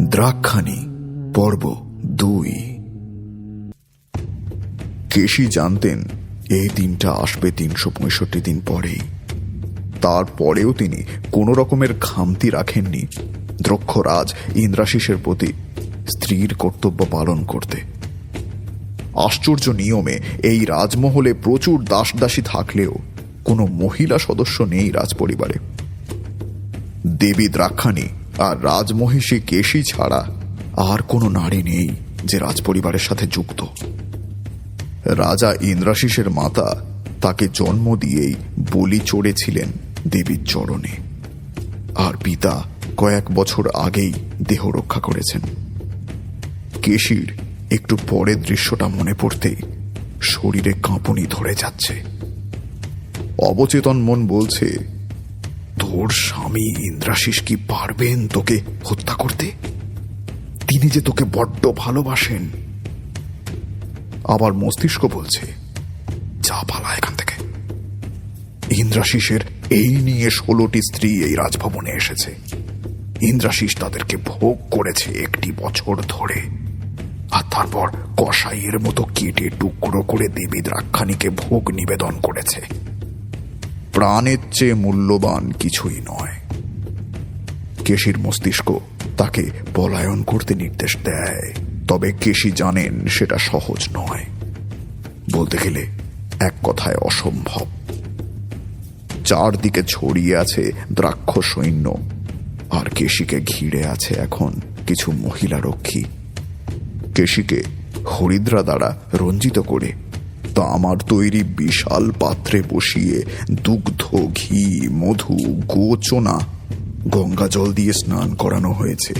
দ্রাক্ষানি, পর্ব দুই। কেশি জানতেন এই দিনটা আসবে তিনশো পঁয়ষট্টি দিন পরেই। তারপরেও তিনি কোনো রকমের খামতি রাখেননি। দ্রক্ষরাজ ইন্দ্রাশিসের প্রতি স্ত্রীর কর্তব্য পালন করতে। আশ্চর্য নিয়মে এই রাজমহলে প্রচুর দাসদাসী থাকলেও কোনো মহিলা সদস্য নেই রাজপরিবারে। দেবী দ্রাক্ষানী আর রাজমহিষী কেশী ছাড়া আর কোনো নারী নেই যে রাজপরিবারের সাথে যুক্ত। রাজা ইন্দ্রাশিসের মাতা তাকে জন্ম দিয়েই বলি চড়েছিলেন দেবীর চরণে। আর পিতা কয়েক বছর আগেই দেহ রক্ষা করেছেন। কেশির একটু পরের দৃশ্যটা মনে পড়তেই শরীরে কাঁপুনি ধরে যাচ্ছে। অবচেতন মন বলছে তোর স্বামী ইন্দ্রাশিস কি পারবেন তোকে হত্যা করতে? তিনি যে তোকে বড্ড ভালোবাসেন। আবার মস্তিষ্ক বলছে, যা পালা এখান থেকে। ইন্দ্রাশিসের এই নিয়ে ষোলোটি স্ত্রী এই রাজভবনে এসেছে। ইন্দ্রাশিস তাদেরকে ভোগ করেছে একটি বছর ধরে। আর তারপর কসাইয়ের মতো কেটে টুকরো করে দেবী দ্রাক্ষানীকে ভোগ নিবেদন করেছে। প্রাণের চেয়ে মূল্যবান কিছুই নয়। কেশির মস্তিষ্ক তাকে পলায়ন করতে নির্দেশ দেয়, তবে কেশি জানেন সেটা সহজ নয়। বলতে গেলে, এক কথায় অসম্ভব। চারদিকে ছড়িয়ে আছে দ্রাক্ষ সৈন্য, আর কেশিকে ঘিরে আছে এখন কিছু মহিলা রক্ষী। কেশিকে হরিদ্রা দ্বারা রঞ্জিত করে তা আমার তৈরি বিশাল পাত্রে বসিয়ে দুগ্ধ, ঘি, মধু, গোচনা, গঙ্গা জল দিয়ে স্নান করানো হয়েছে।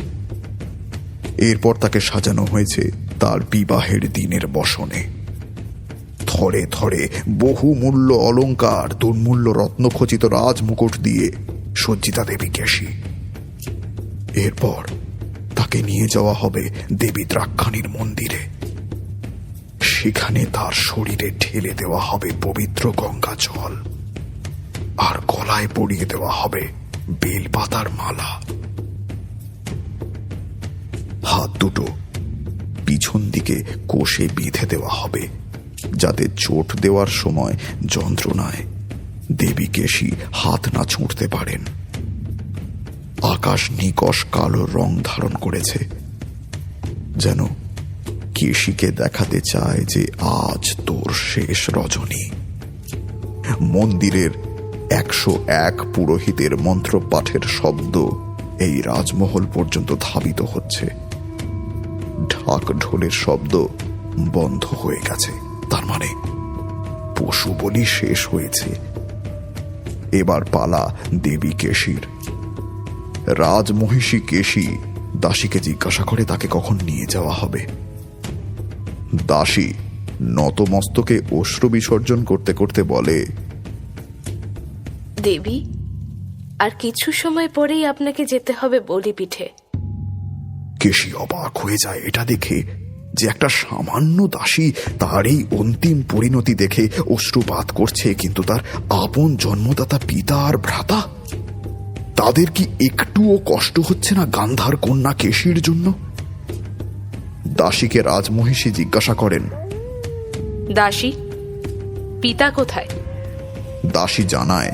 এরপর তাকে সাজানো হয়েছে তার বিবাহের দিনের বসনে। থরে থরে বহু মূল্য অলঙ্কার দুর্মূল্য রত্নখচিত রাজমুকুট দিয়ে সজ্জিতা দেবী কেশী এরপর তাকে নিয়ে যাওয়া হবে দেবী দ্রাক্ষাণীর মন্দিরে। সেখানে তার শরীরে ঢেলে দেওয়া হবে পবিত্র গঙ্গা জল। আর গলায় পরিয়ে দেওয়া হবে বেলপাতার মালা। হাত দুটো পিছন দিকে কোষে বেঁধে দেওয়া হবে, যাতে চোট দেওয়ার সময় যন্ত্রণায় দেবী কেশী হাত না ছুঁড়তে পারেন। আকাশ নিকশ কালো রং ধারণ করেছে, যেন কেশিকে দেখাতে চায় যে আজ তোর শেষ রজনী। মন্দিরের একশো এক পুরোহিতের মন্ত্রপাঠের শব্দ এই রাজমহল পর্যন্ত ধাবিত হচ্ছে। ঢাক ঢোলের শব্দ বন্ধ হয়ে গেছে। তার মানে পশু বলি শেষ হয়েছে। এবার পালা দেবী কেশির। রাজমহিষী কেশি দাসীকে জিজ্ঞাসা করে তাকে কখন নিয়ে যাওয়া হবে। দাসী নতমস্তকে অশ্রু বিসর্জন করতে করতে বলে দেবী আর কিছু সময় পরেই আপনাকে যেতে হবে বলিপিঠে। কেশি অবাক হয়ে যায় এটা দেখে যে একটা সামান্য দাসী তার এই অন্তিম পরিণতি দেখে অশ্রুপাত করছে কিন্তু তার আপন জন্মদাতা পিতা আর ভ্রাতা? তাদের কি একটুও কষ্ট হচ্ছে না গান্ধার কন্যা কেশীর জন্য? দাসীকে রাজমহিষী জিজ্ঞাসা করেন দাসী পিতা কোথায়? দাসী জানায়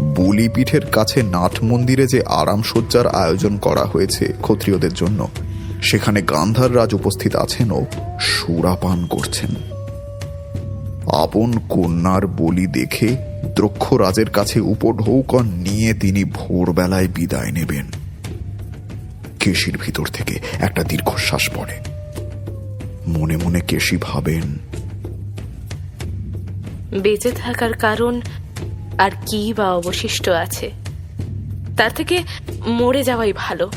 বলিপীঠের কাছে নাট মন্দিরে যে আরাম সজ্জার আয়োজন করা হয়েছে ক্ষত্রিয়দের জন্য সেখানে গান্ধার রাজ উপস্থিত আছেন ও সুরাপান করছেন। আপন কন্যার বলি দেখে দ্রক্ষরাজের কাছে উপঢৌকন নিয়ে তিনি ভোরবেলায় বিদায় নেবেন। কেশির ভিতর থেকে একটা দীর্ঘশ্বাস পড়ে। মনে মনে কেশি ভাবেন। বেঁচে থাকার কারণ আর কি বা অবশিষ্ট আছে? তার থেকে মরে যাওয়াই ভালো।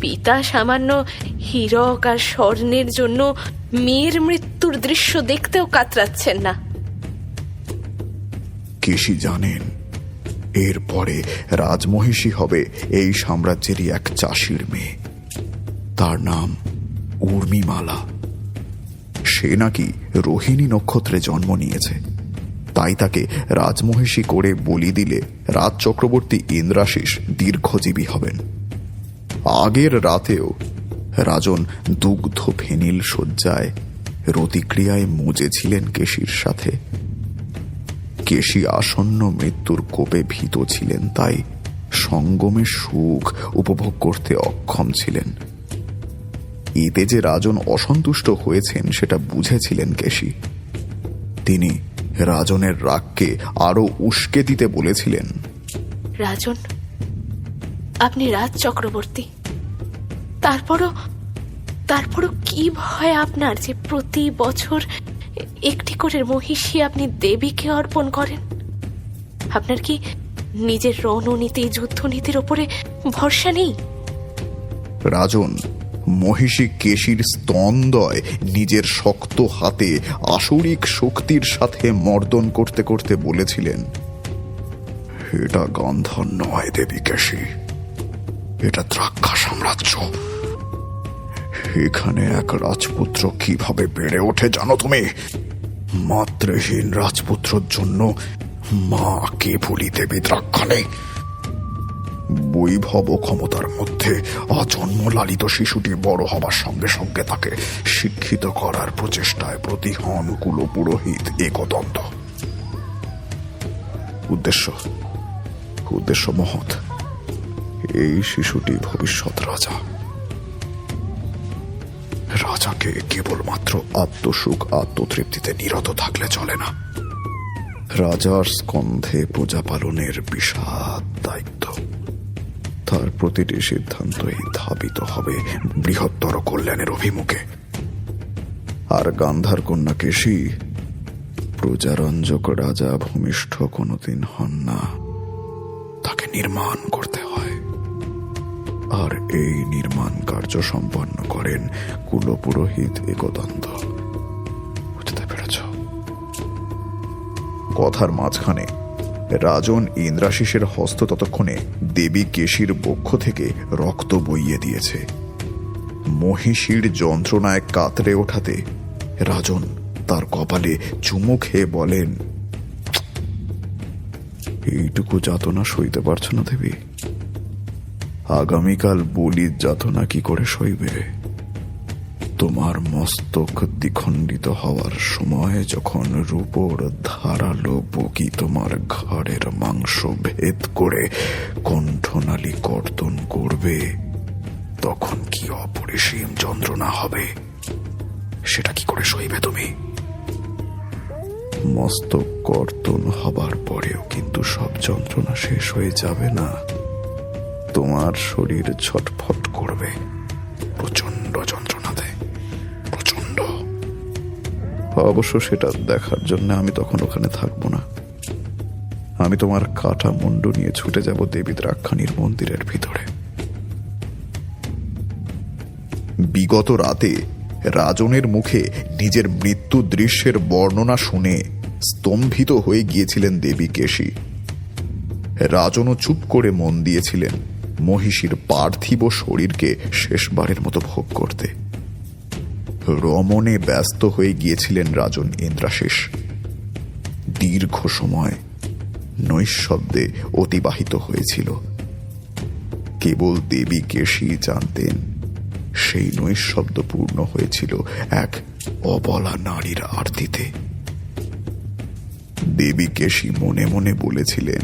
পিতা সামান্য হীরক আর স্বর্ণের জন্য মেয়ের মৃত্যুর দৃশ্য দেখতেও কাতরাচ্ছেন না। কেশি জানেন এরপরে রাজমহিষী হবে এই সাম্রাজ্যেরই এক চাষির মেয়ে। তার নাম উর্মিমালা সে নাকি রোহিণী নক্ষত্রে জন্ম নিয়েছে। তাই তাকে রাজমহিষী করে বলি দিলে রাজ চক্রবর্তী ইন্দ্রাশিস দীর্ঘজীবী হবেন। আগের রাতেও রাজন দুগ্ধ ফেনিল শয্যায় রতিক্রিয়ায় মুজেছিলেন কেশির সাথে। কেশি আসন্ন মৃত্যুর কোপে ভীত ছিলেন, তাই সঙ্গমে সুখ উপভোগ করতে অক্ষম ছিলেন। এতে যে রাজন অসন্তুষ্ট হয়েছেন সেটা বুঝেছিলেন কেশি। তিনি রাজনের রাগকে আরও উস্কে দিতে বলেছিলেন। রাজন আপনি রাজ চক্রবর্তী। তারপরও তারপরও কি ভয় আপনার যে প্রতি বছর একটি করে মহিষী আপনি দেবীকে অর্পণ করেন? আপনার কি নিজের রণনীতি যুদ্ধনীতির ওপরে ভরসা নেই? রাজন মহিষী কেশির স্তন্দয় নিজের শক্ত হাতে আসরিক শক্তির সাথে মর্দন করতে করতে বলেছিলেন, এটা গন্ধন নয় দেবী কেশি, এটা দ্রাক্ষা সাম্রাজ্য। এখানে এক রাজপুত্র কীভাবে বেড়ে ওঠে জানো তুমি? মাতৃহীন রাজপুত্রর জন্য মা কে ভুলি দেবী দ্রাক্ষা নেই। বৈভব ও ক্ষমতার মধ্যে অজন্ম লালিত শিশুটি বড় হবার সঙ্গে সঙ্গে তাকে শিক্ষিত করার প্রচেষ্টায় প্রতিহন কুল পুরোহিত একদন্ত উদ্দেশ্য উদ্দেশ্য মহৎ। এই শিশুটি ভবিষ্যৎ রাজা। রাজাকে কেবলমাত্র আত্মসুখ, আত্মতৃপ্তিতে নিরত থাকলে চলে না। রাজার স্কন্ধে প্রজা পালনের বিষাদ দায়িত্ব। তার প্রতিটি সিদ্ধান্তই ধাবিত হবে বৃহত্তর কল্যাণের অভিমুখে। আর গান্ধার কন্যা কেশী প্রজারঞ্জক রাজা ভূমিষ্ঠ কোনোদিন হন না। তাকে নির্মাণ করতে হয়। আর এই নির্মাণ কার্য সম্পন্ন করেন কুলপুরোহিত একদন্ত বুঝতে পেরেছ? কথার মাঝখানে রাজন ইন্দ্রাশিসের হস্ত ততক্ষণে দেবী কেশির বক্ষ থেকে রক্ত বইয়ে দিয়েছে। মহিষীর যন্ত্রণায় কাতরে ওঠাতে রাজন তার কপালে চুমু খেয়ে বলেন, এইটুকু যাতনা সইতে পারছ না দেবী। আগামীকাল বলির যাতনা কি করে সইবে? তোমার মস্তক দ্বিখণ্ডিত হওয়ার সময় যখন রূপর ধারালো বকি তোমার ঘাড়ের মাংস ভেদ করে কণ্ঠনালী কর্তন করবে, তখন কি অপরিসীম যন্ত্রণা হবে? সেটা কি করে সইবে তুমি? মস্তক কর্তন হবার পরেও কিন্তু সব যন্ত্রণা শেষ হয়ে যাবে না। তোমার শরীর ছটফট করবে প্রচণ্ড অবশ্য সেটা দেখার জন্য আমি তখন ওখানে থাকব না। আমি তোমার কাটা মুন্ডু নিয়ে ছুটে যাব দেবী দ্রাক্ষাণীর মন্দিরের ভিতরে। বিগত রাতে রাজনের মুখে নিজের মৃত্যু দৃশ্যের বর্ণনা শুনে স্তম্ভিত হয়ে গিয়েছিলেন দেবী কেশী। রাজনও চুপ করে মন দিয়েছিলেন মহিষীর পার্থিব শরীরকে শেষবারের মতো ভোগ করতে। রমণে ব্যস্ত হয়ে গিয়েছিলেন রাজন ইন্দ্রাশেষ। দীর্ঘ সময় নৈশব্দে অতিবাহিত হয়েছিল। কেবল দেবী কেশী জানতেন, সেই নৈশব্দ পূর্ণ হয়েছিল এক অবলা নারীর আরতিতে। দেবী কেশী মনে মনে বলেছিলেন,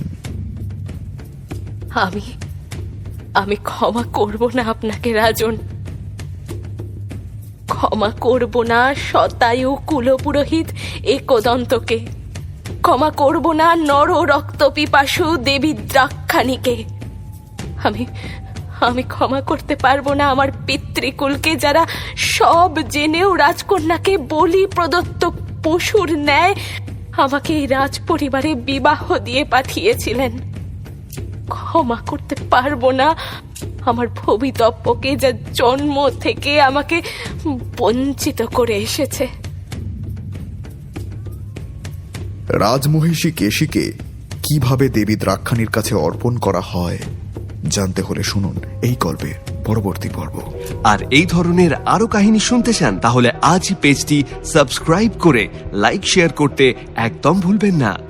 আমি আমি ক্ষমা করব না আপনাকে, রাজন। ক্ষমা করব না শতায়ু কুলপুরোহিত একদন্তকে ক্ষমা করব না, নর রক্ত পিপাসু দেবী দ্রাক্ষানিকে আমি আমি ক্ষমা করতে পারব না আমার পিতৃকুলকে যারা সব জেনেও রাজকন্যাকে বলি প্রদত্ত পশুর ন্যায় আমাকে এই রাজ পরিবারে বিবাহ দিয়ে পাঠিয়েছিলেন। ক্ষমা করতে পারব না আমার ভবিতব্যকে যা জন্ম থেকে আমাকে বঞ্চিত করে এসেছে। রাজমহিষী কেশিকে কীভাবে দেবী দ্রাক্ষাণীর কাছে অর্পণ করা হয় জানতে হলে শুনুন এই গল্পের পরবর্তী পর্ব। আর এই ধরনের আরও কাহিনী শুনতে চান তাহলে আজই পেজটি সাবস্ক্রাইব করে লাইক শেয়ার করতে একদম ভুলবেন না।